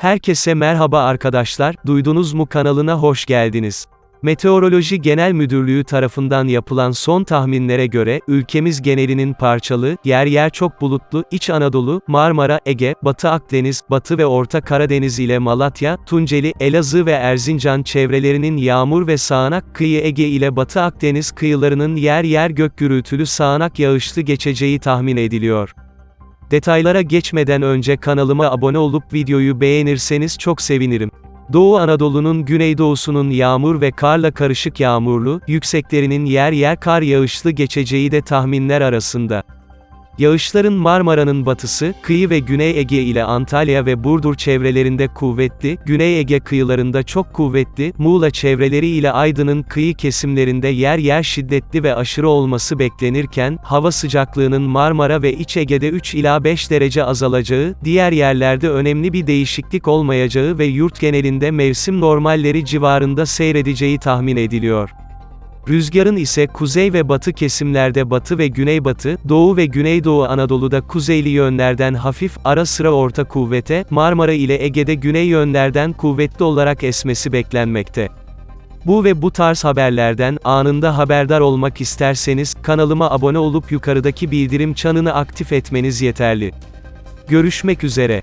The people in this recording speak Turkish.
Herkese merhaba arkadaşlar, duydunuz mu kanalına hoş geldiniz. Meteoroloji Genel Müdürlüğü tarafından yapılan son tahminlere göre, ülkemiz genelinin parçalı, yer yer çok bulutlu, İç Anadolu, Marmara, Ege, Batı Akdeniz, Batı ve Orta Karadeniz ile Malatya, Tunceli, Elazığ ve Erzincan çevrelerinin yağmur ve sağanak kıyı Ege ile Batı Akdeniz kıyılarının yer yer gök gürültülü sağanak yağışlı geçeceği tahmin ediliyor. Detaylara geçmeden önce kanalıma abone olup videoyu beğenirseniz çok sevinirim. Doğu Anadolu'nun güneydoğusunun yağmur ve karla karışık yağmurlu, yükseklerinin yer yer kar yağışlı geçeceği de tahminler arasında. Yağışların Marmara'nın batısı, kıyı ve Güney Ege ile Antalya ve Burdur çevrelerinde kuvvetli, Güney Ege kıyılarında çok kuvvetli, Muğla çevreleri ile Aydın'ın kıyı kesimlerinde yer yer şiddetli ve aşırı olması beklenirken, hava sıcaklığının Marmara ve İç Ege'de 3 ila 5 derece azalacağı, diğer yerlerde önemli bir değişiklik olmayacağı ve yurt genelinde mevsim normalleri civarında seyredeceği tahmin ediliyor. Rüzgarın ise kuzey ve batı kesimlerde batı ve güneybatı, doğu ve güneydoğu Anadolu'da kuzeyli yönlerden hafif, ara sıra orta kuvvete, Marmara ile Ege'de güney yönlerden kuvvetli olarak esmesi beklenmekte. Bu ve bu tarz haberlerden anında haberdar olmak isterseniz kanalıma abone olup yukarıdaki bildirim çanını aktif etmeniz yeterli. Görüşmek üzere.